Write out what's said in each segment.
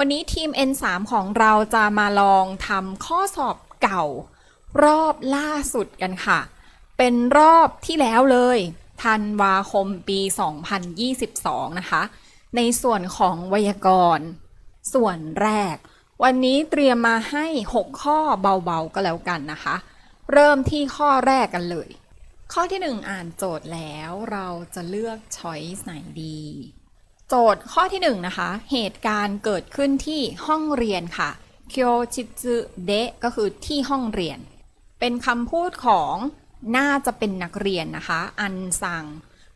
วันนี้ทีม N3 ของเราจะมาลองทำข้อสอบเก่า รอบล่าสุดกันค่ะ เป็นรอบที่แล้วเลยธันวาคมปี 2022 นะคะ ในส่วนของไวยากรณ์ ส่วนแรก วันนี้เตรียมมาให้ 6 ข้อเบาๆ ก็แล้วกันนะคะ เริ่มที่ข้อแรกกันเลย ข้อที่ 1 อ่านโจทย์แล้วเราจะเลือก choice ไหนดี โจทย์ข้อที่1นะคะ เหตุการณ์เกิดขึ้นที่ห้องเรียนค่ะ k y o c h i t s u de ก็คือที่ห้องเรียน เป็นคำพูดของน่าจะเป็นนักเรียนนะคะ อันสั่ง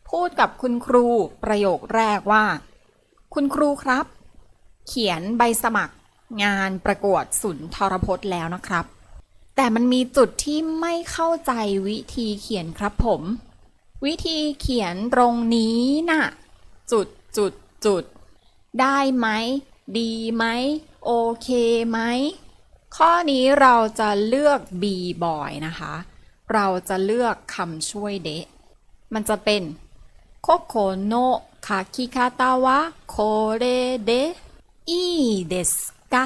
พูดกับคุณครูประโยคแรกว่า คุณครูครับ เขียนใบสมัครงานประกวดสุนทรพจน์แล้วนะครับ แต่มันมีจุดที่ไม่เข้าใจวิธีเขียนครับผม วิธีเขียนตรงนี้น่ะ จุดจุด จุด ได้ไหม ดีไหม โอเคไหม ข้อนี้เราจะเลือก B บ่อยนะคะ เราจะเลือกคำช่วยเดะ มันจะเป็นโคโคโนะคาคิคาตาวะโคเรเดะอีเดสกะ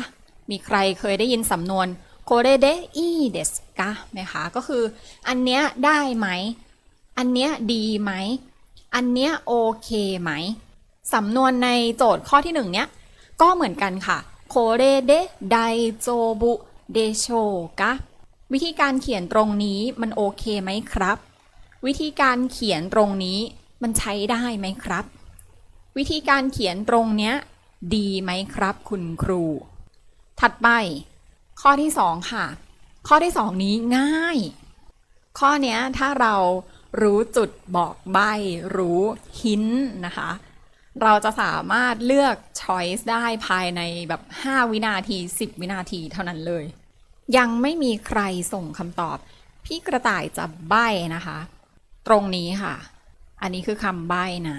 มีใครเคยได้ยินสำนวนโคเรเดะอีเดสกะไหมคะ ก็คืออันเนี้ยได้ไหม อันเนี้ยดีไหม อันเนี้ยโอเคไหม สำนวนในโจทย์ข้อที่หนึ่งเนี้ย ก็เหมือนกันค่ะโคเรเดไดโจบุเดโชกะวิธีการเขียนตรงนี้มันโอเคไหมครับ วิธีการเขียนตรงนี้มันใช้ได้ไหมครับ วิธีการเขียนตรงเนี้ยดีไหมครับ คุณครู ถัดไป ข้อที่สองค่ะ ข้อที่สองนี้ง่าย ข้อเนี้ยถ้าเรารู้จุดบอกใบรู้หินนะคะ เราจะสามารถเลือก choice ได้ภายในแบบ 5 วินาที 10 วินาทีเท่านั้นเลย ยังไม่มีใครส่งคำตอบ พี่กระต่ายจะใบ้นะคะ ตรงนี้ค่ะ อันนี้คือคำใบ้นะ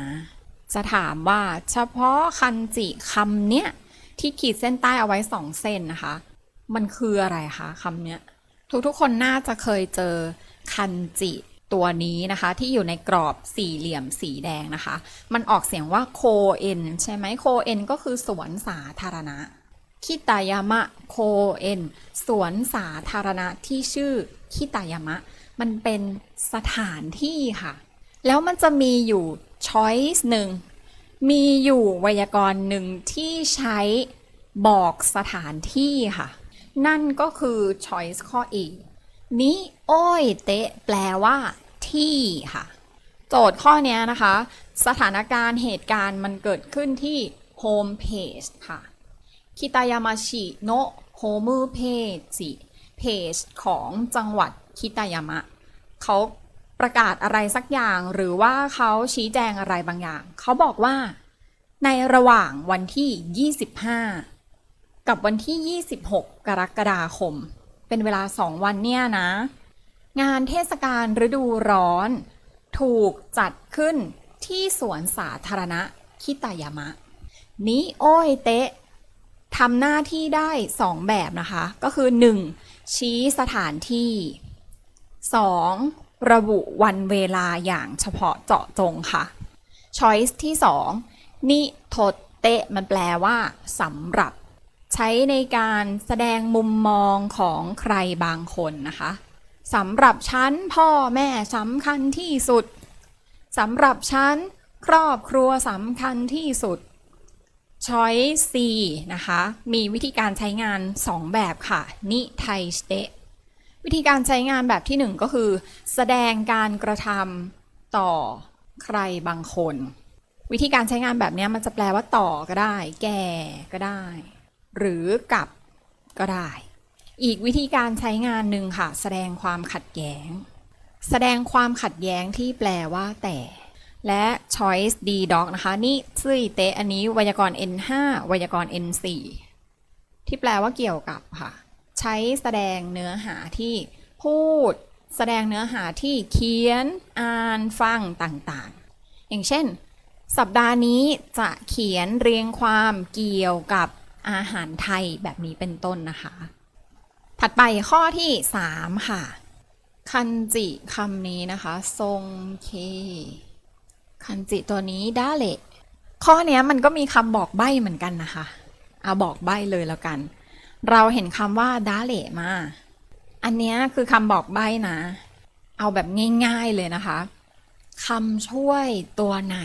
จะถามว่าเฉพาะคันจิคำเนี้ยที่ขีดเส้นใต้เอาไว้สองเส้นนะคะ มันคืออะไรคะคำเนี้ย ทุกๆคนน่าจะเคยเจอคันจิ ตัวนี้นะคะที่อยู่ในกรอบสี่เหลี่ยมสีแดงนะคะ มันออกเสียงว่าโคเอ็นใช่ไหมโคเอ็นก็คือสวนสาธารณะคิตายามะโคเอ็นสวนสาธารณะที่ชื่อคิตายามะ มันเป็นสถานที่ค่ะ แล้วมันจะมีอยู่ช้อยส์หนึ่งมีอยู่ไวยากรณ์หนึ่งที่ใช้บอกสถานที่ค่ะ นั่นก็คือ choice ข้อ E นิโอยเตะแปลว่าที่ค่ะ โจทย์ข้อนี้นะคะ สถานการณ์เหตุการณ์มันเกิดขึ้นที่ home page ค่ะคิตายามาชิโนโฮมเพจิเพจของจังหวัดคิตายามะเขาประกาศอะไรสักอย่างหรือว่าเขาชี้แจงอะไรบางอย่าง เขาบอกว่า ในระหว่างวันที่ 25 กับวันที่ 26 กรกฎาคม เป็นเวลา2วันเนี่ยนะ งานเทศกาลฤดูร้อน ถูกจัดขึ้นที่สวนสาธารณะคิตายามะ นิโอเตะทำหน้าที่ได้ 2 แบบนะคะ ก็คือ 1. ชี้สถานที่ 2. ระบุวันเวลาอย่างเฉพาะเจาะจงค่ะ Choice ที่ 2 นิโทเตะมันแปลว่าสำหรับ ใช้ในการแสดงมุมมองของใครบางคนนะคะสำหรับฉันพ่อแม่สำคัญที่สุดสำหรับฉันครอบครัวสำคัญที่สุด Choice C นะคะ มีวิธีการใช้งาน 2 แบบค่ะ นิไทสเตะวิธีการใช้งานแบบที่ 1 ก็คือ แสดงการกระทำต่อใครบางคน วิธีการใช้งานแบบเนี้ยมันจะแปลว่าต่อก็ได้ แก่ก็ได้ หรือกับก็ได้ อีกวิธีการใช้งานหนึ่งค่ะ แสดงความขัดแย้ง แสดงความขัดแย้งที่แปลว่าแต่ และ choice D dog นะคะ นี่ซื่อเตะอันนี้ไวยากรณ์ N5 ไวยากรณ์ N4 ที่แปลว่าเกี่ยวกับค่ะ ใช้แสดงเนื้อหาที่พูด แสดงเนื้อหาที่เขียน อ่าน ฟังต่างๆ อย่างเช่น สัปดาห์นี้จะเขียนเรียงความเกี่ยวกับ อาหารไทยแบบนี้เป็นต้นนะคะ ถัดไปข้อที่ 3 ค่ะ คันจิคำนี้นะคะ ทรงเค คันจิตัวนี้ด้าเละข้อนี้มันก็มีคำบอกใบ้เหมือนกันนะคะเอาบอกใบ้เลยแล้วกัน เราเห็นคำว่าดาเหลมา อันเนี้ยคือคำบอกใบ้นะ เอาแบบง่ายๆเลยนะคะคำช่วยตัวไหน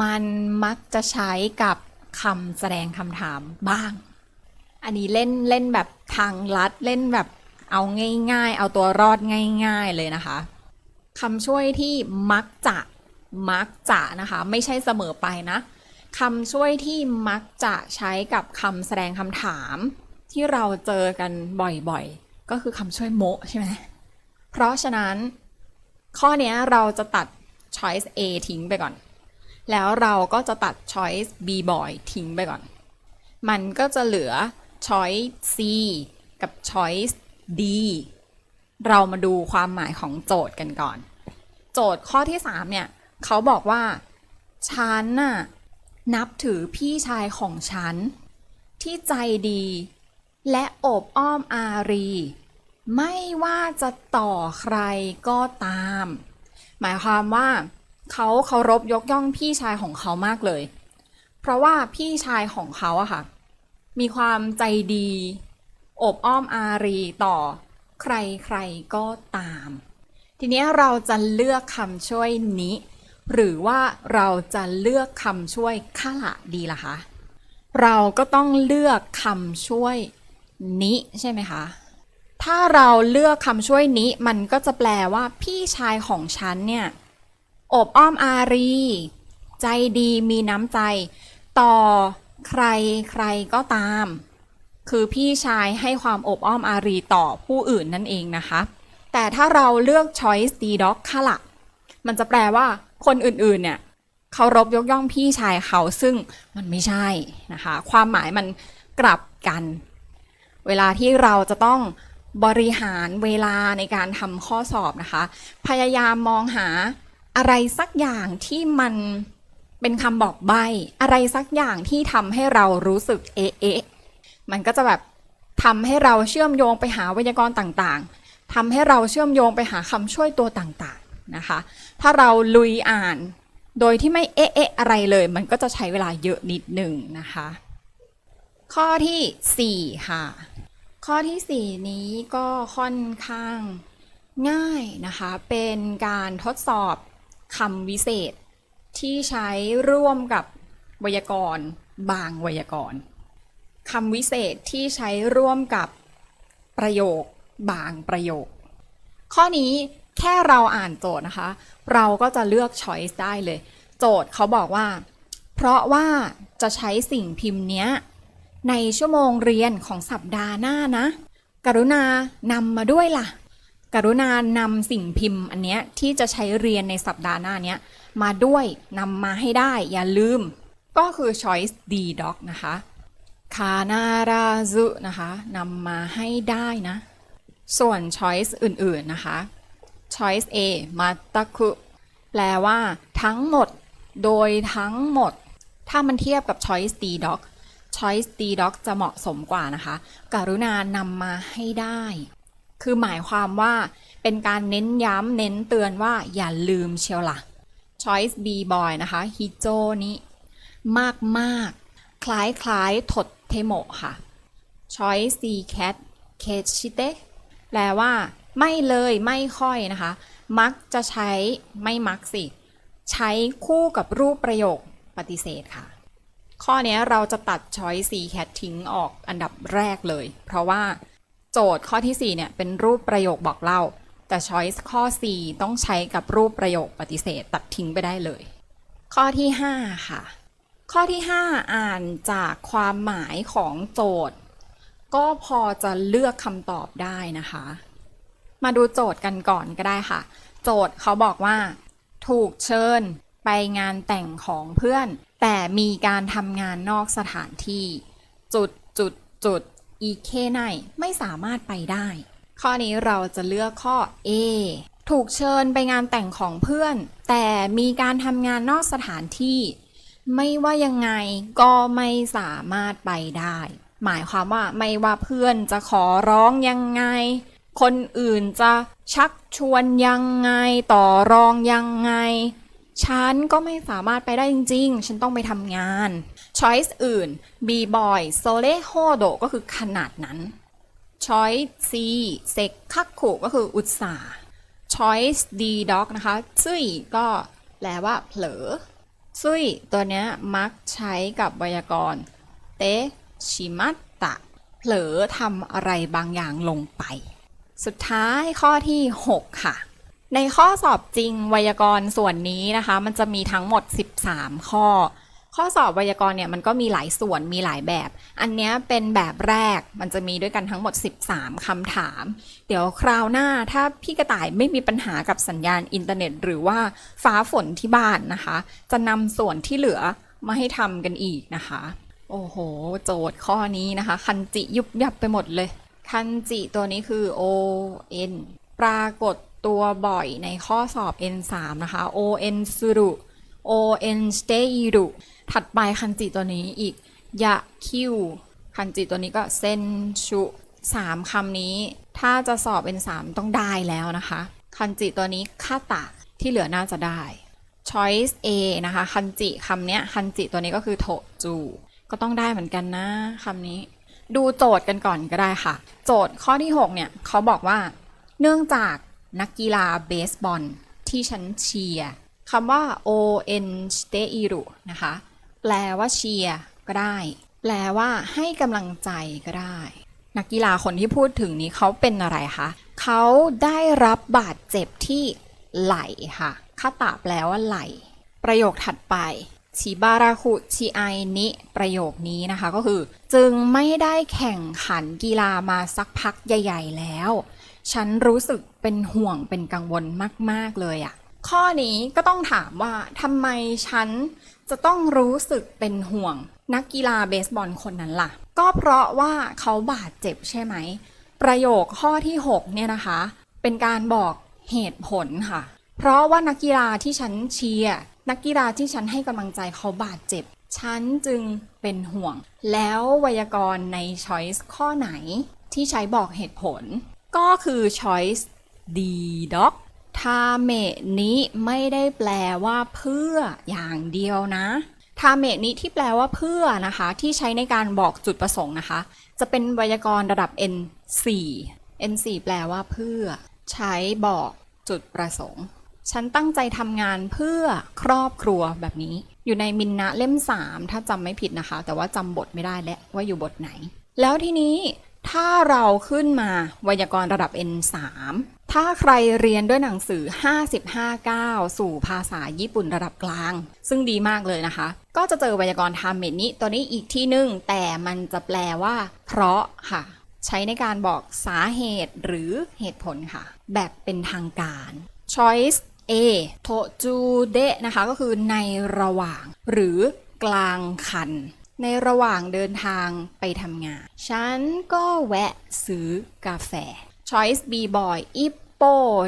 มันมักจะใช้กับ คำแสดงคำถามบ้าง อันนี้เล่นเล่นแบบทางลัดเล่นแบบเอาง่าย ๆ เอาตัวรอดง่าย ๆ เลยนะคะคำช่วยที่มักจะมักจะนะคะ ไม่ใช่เสมอไปนะคำช่วยที่มักจะใช้กับคำแสดงคำถาม ที่เราเจอกันบ่อยๆ ก็คือคำช่วยโมใช่ไหมเพราะฉะนั้น ข้อนี้เราจะตัด choice A ทิ้งไปก่อน แล้วเราก็จะตัด choice B boy ทิ้งไปก่อน มันก็จะเหลือ choice C กับ choice D เรามาดูความหมายของโจทย์กันก่อน โจทย์ข้อที่ 3 เนี่ย เขาบอกว่า ฉันน่ะ นับถือพี่ชายของฉัน ที่ใจดี และโอบอ้อมอารี ไม่ว่าจะต่อใครก็ตาม หมายความว่า เขาเคารพยกย่องพี่ชายของเขามากเลย เพราะว่าพี่ชายของเขาอะค่ะ มีความใจดีอบอ้อมอารีต่อใครๆก็ตาม ทีนี้เราจะเลือกคำช่วยนี้ หรือว่าเราจะเลือกคำช่วยข้าละดีล่ะคะเราก็ต้องเลือกคำช่วยนี้ใช่ไหมคะ ถ้าเราเลือกคำช่วยนี้มันก็จะแปลว่าพี่ชายของฉันเนี่ย อบอ้อมอารี ใจดีมีน้ำใจ ต่อใครใครก็ตาม คือพี่ชายให้ความอบอ้อมอารีต่อผู้อื่นนั่นเองนะคะ แต่ถ้าเราเลือก choice D dog ค่ะละมันจะแปลว่าคนอื่นๆ เนี่ยเคารพยกย่องพี่ชายเขาซึ่งมันไม่ใช่นะคะ ความหมายมันกลับกัน เวลาที่เราจะต้องบริหารเวลาในการทำข้อสอบนะคะ พยายามมองหา อะไรสักอย่างที่มันเป็นคำบอกใบ้อะไรสักอย่างที่ทำให้เรารู้สึกเอะเอะมันก็จะแบบทำให้เราเชื่อมโยงไปหาไวยากรณ์ต่างๆทำให้เราเชื่อมโยงไปหาคำช่วยตัวต่างๆนะคะ ถ้าเราลุยอ่านโดยที่ไม่เอะเอะอะไรเลย มันก็จะใช้เวลาเยอะนิดหนึ่งนะคะ ข้อทีสี่4 ค่ะ ข้อทีสี่ 4 นี้ก็ค่อนข้างง่ายนะคะ เป็นการทดสอบ คำวิเศษที่ใช้ร่วมกับไวยากรณ์ บางไวยากรณ์คำวิเศษที่ใช้ร่วมกับประโยค บางประโยค ข้อนี้แค่เราอ่านโจทย์นะคะ เราก็จะเลือก choice ได้เลย โจทย์เขาบอกว่า เพราะว่าจะใช้สิ่งพิมพ์เนี้ย ในชั่วโมงเรียนของสัปดาห์หน้านะ กรุณานำมาด้วยล่ะ กรุณานำสิ่งพิมพ์อันเนี้ยที่จะใช้เรียนในสัปดาห์หน้าเนี้ยมาด้วยนำมาให้ได้อย่าลืม ก็คือ choice D doc นะคะคานาราซุนะคะนำมาให้ได้นะ ส่วน choice อื่นๆนะคะ choice A มาตะคุแปลว่าทั้งหมด โดยทั้งหมด ถ้ามันเทียบกับ choice D doc choice D doc จะเหมาะสมกว่านะคะ กรุณานำมาให้ได้ คือหมายความว่าเป็นการเน้นย้ำเน้นเตือนว่าอย่าลืมเชียวล่ะ choice B boy นะคะฮิโจนี้มากมากคล้ายคล้ายถดเทโมค่ะ choice C cat เคชิเตแปลว่า ไม่เลยไม่ค่อยนะคะ มักจะใช้ไม่มักสิ ใช้คู่กับรูปประโยคปฏิเสธค่ะ ข้อนี้เราจะตัด choice C cat ทิ้งออกอันดับแรกเลย เพราะว่า โจทย์ข้อที่ 4 เนี่ย เป็นรูปประโยคบอกเล่า แต่ choice ข้อ 4 ต้องใช้กับรูปประโยคปฏิเสธตัดทิ้งไปได้เลย ข้อที่ 5 ค่ะ ข้อที่ 5 อ่านจากความหมายของโจทย์ ก็พอจะเลือกคำตอบได้นะคะ มาดูโจทย์กันก่อนก็ได้ค่ะ โจทย์เขาบอกว่า ถูกเชิญไปงานแต่งของเพื่อน แต่มีการทำงานนอกสถานที่ จุดจุดจุด อีเคไนไม่สามารถไปได้ ข้อนี้เราจะเลือกข้อ A ถูกเชิญไปงานแต่งของเพื่อน แต่มีการทำงานนอกสถานที่ ไม่ว่ายังไงก็ไม่สามารถไปได้ หมายความว่าไม่ว่าเพื่อนจะขอร้องยังไง คนอื่นจะชักชวนยังไงต่อรองยังไง ฉันก็ไม่สามารถไปได้จริง ๆ ฉันต้องไปทำงาน choice อื่น b boy sole hodo ก็คือขนาดนั้น choice c เซกคักคุก็คืออุตสาห์ choice d dog นะคะซุยก็แปลว่าเผลอซุยตัวเนี้ยมักใช้กับไวยากรณ์เตชิมัตตะ เผลอทำอะไรบางอย่างลงไป สุดท้ายข้อที่ 6 ค่ะ ในข้อสอบจริงไวยากรณ์ส่วนนี้นะคะ มันจะมีทั้งหมด 13 ข้อ ข้อสอบไวยากรณ์เนี่ยมันก็มีหลายส่วนมีหลายแบบ อันเนี้ยเป็นแบบแรกมันจะมีด้วยกันทั้งหมด 13คำถาม เดี๋ยวคราวหน้าถ้าพี่กระต่ายไม่มีปัญหากับสัญญาณอินเทอร์เน็ต หรือว่าฟ้าฝนที่บ้านนะคะ จะนำส่วนที่เหลือมาให้ทำกันอีกนะคะ โอ้โห โจทย์ข้อนี้นะคะ คันจิยุบยับไปหมดเลย คันจิตัวนี้คือ O N ปรากฏ ตัวบ่อยในข้อสอบ N 3 นะคะ O N สุรุ O N stay รุถัดไปคันจิตัวนี้อีก ยะคิว คันจิตัวนี้ก็เซนชุสามคำนี้ ถ้าจะสอบ N 3 ต้องได้แล้วนะคะ คันจิตัวนี้คาตะที่เหลือน่าจะได้ choice A นะคะ คันจิคำเนี้ยคันจิตัวนี้ก็คือโถจู ก็ต้องได้เหมือนกันนะคำนี้ ดูโจทย์กันก่อนก็ได้ค่ะ โจทย์ข้อที่ 6 เนี่ยเขาบอกว่า เนื่องจาก นักกีฬาเบสบอลที่ฉันเชียร์คำว่า O N s t e i r u นะคะ แปลว่าเชียร์ก็ได้ แปลว่าให้กำลังใจก็ได้ นักกีฬาคนที่พูดถึงนี้เขาเป็นอะไรคะ เขาได้รับบาดเจ็บที่ไหล่ค่ะคาตะแปลว่าไหล่ประโยคถัดไปชิบาราคุชิไอนิ ประโยคนี้นะคะก็คือ จึงไม่ได้แข่งขันกีฬามาสักพักใหญ่ ๆ แล้ว ฉันรู้สึกเป็นห่วงเป็นกังวลมาก ๆ เลยอะข้อนี้ก็ต้องถามว่าทำไมฉันจะต้องรู้สึกเป็นห่วงนักกีฬาเบสบอลคนนั้นล่ะ ก็เพราะว่าเขาบาดเจ็บใช่ไหม ประโยคข้อที่ 6 เนี่ยนะคะ เป็นการบอกเหตุผลค่ะ เพราะว่านักกีฬาที่ฉันเชียร์นักกีฬาที่ฉันให้กำลังใจเขาบาดเจ็บ ฉันจึงเป็นห่วง แล้วไวยากรณ์ใน choice ข้อไหนที่ใช้บอกเหตุผล ก็คือ choice D dog ทาเมนี้ไม่ได้แปลว่าเพื่ออย่างเดียวนะทาเมนี้ที่แปลว่าเพื่อนะคะ ที่ใช้ในการบอกจุดประสงค์นะคะ จะเป็นไวยากรณ์ระดับ N4 N4 แปลว่าเพื่อ ใช้บอกจุดประสงค์ ฉันตั้งใจทำงานเพื่อครอบครัวแบบนี้ อยู่ในมินนะเล่ม 3 ถ้าจำไม่ผิดนะคะ แต่ว่าจำบทไม่ได้แล้วว่าอยู่บทไหน แล้วทีนี้ ถ้าเราขึ้นมาไวยากรณ์ระดับ N3 ถ้าใครเรียนด้วยหนังสือ 55 9 สู่ภาษาญี่ปุ่นระดับกลาง ซึ่งดีมากเลยนะคะ ก็จะเจอไวยากรณ์ทาเมนี้ตัวนี้อีกที่หนึ่งแต่มันจะแปลว่า เพราะค่ะ ใช้ในการบอกสาเหตุหรือเหตุผลค่ะ แบบเป็นทางการ choice A โทจูเดะนะคะ ก็คือในระหว่าง หรือกลางคัน ในระหว่างเดินทางไปทำงาน ฉันก็แวะซื้อกาแฟ Choice B boy อิปโป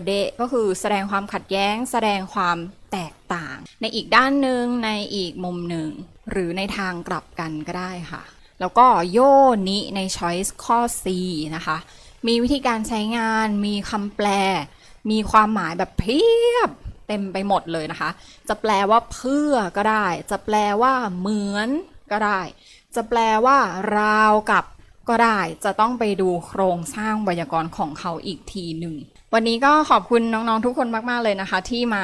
เดก็คือแสดงความขัดแย้ง แสดงความแตกต่าง ในอีกด้านหนึ่งในอีกมุมหนึ่ง หรือในทางกลับกันก็ได้ค่ะ แล้วก็โยนิใน Choice ข้อ C นะคะ มีวิธีการใช้งาน มีคำแปล มีความหมายแบบเพียบเต็มไปหมดเลยนะคะ จะแปลว่าเพื่อก็ได้ จะแปลว่าเหมือน ก็ได้ จะแปลว่าราวกับก็ได้จะต้องไปดูโครงสร้างไวยากรณ์ของเขาอีกทีหนึ่ง วันนี้ก็ขอบคุณน้องๆทุกคนมากๆเลยนะคะ ที่มา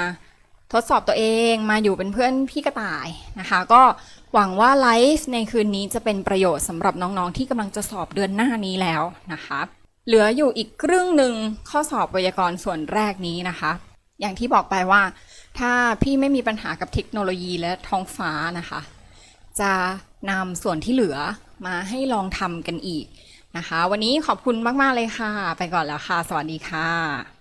ทดสอบตัวเองมาอยู่เป็นเพื่อนพี่กระต่ายนะคะ ก็หวังว่าไลฟ์ในคืนนี้จะเป็นประโยชน์สำหรับน้องๆ ที่กำลังจะสอบเดือนหน้านี้แล้วนะคะ เหลืออยู่อีกครึ่งหนึ่งข้อสอบไวยากรณ์ส่วนแรกนี้นะคะ อย่างที่บอกไปว่า ถ้าพี่ไม่มีปัญหากับเทคโนโลยีและท้องฟ้านะคะ จะนำส่วนที่เหลือมาให้ลองทำกันอีกนะคะ วันนี้ขอบคุณมาก ๆ เลยค่ะ ไปก่อนแล้วค่ะ สวัสดีค่ะ